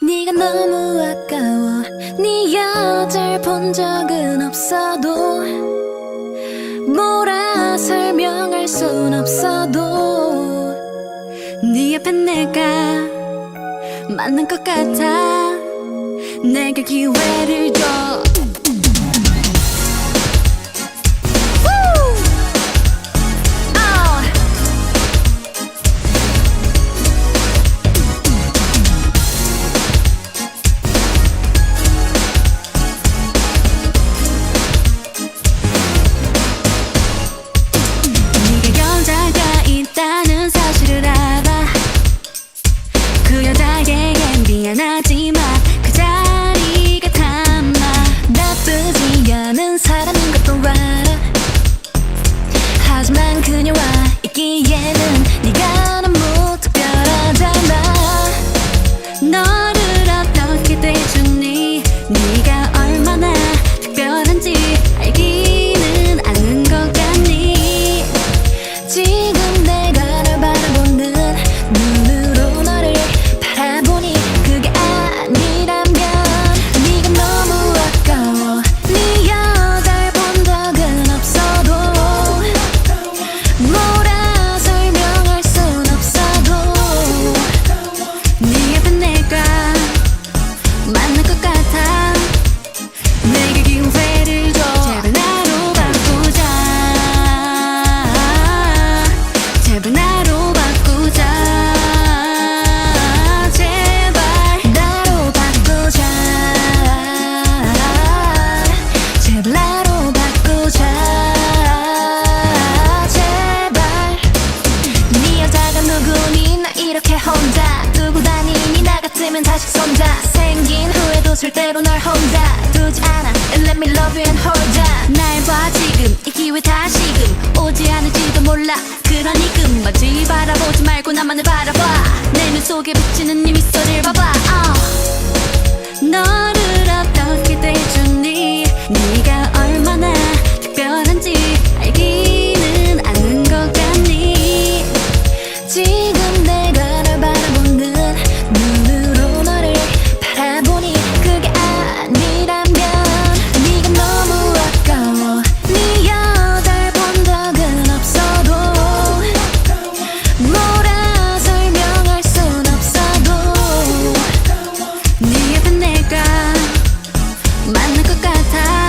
네가 너무 아까워. 네 여절 본 적은 없어도 뭐라 설명할 순 없어도 네 옆에 내가 맞는 것 같아. 내게 기회를 줘 하지만 그녀와 있기에는 나 같으면 다시 손자. 생긴 후에도 절대로 널 혼자. 두지 않아. And let me love you and hold ya. 날봐 지금. 이 기회 다시금. 오지 않을지도 몰라. 그러니 끝까지 바라보지 말고 나만을 바라봐. 내 눈 속에 비치는 네 あんな子がた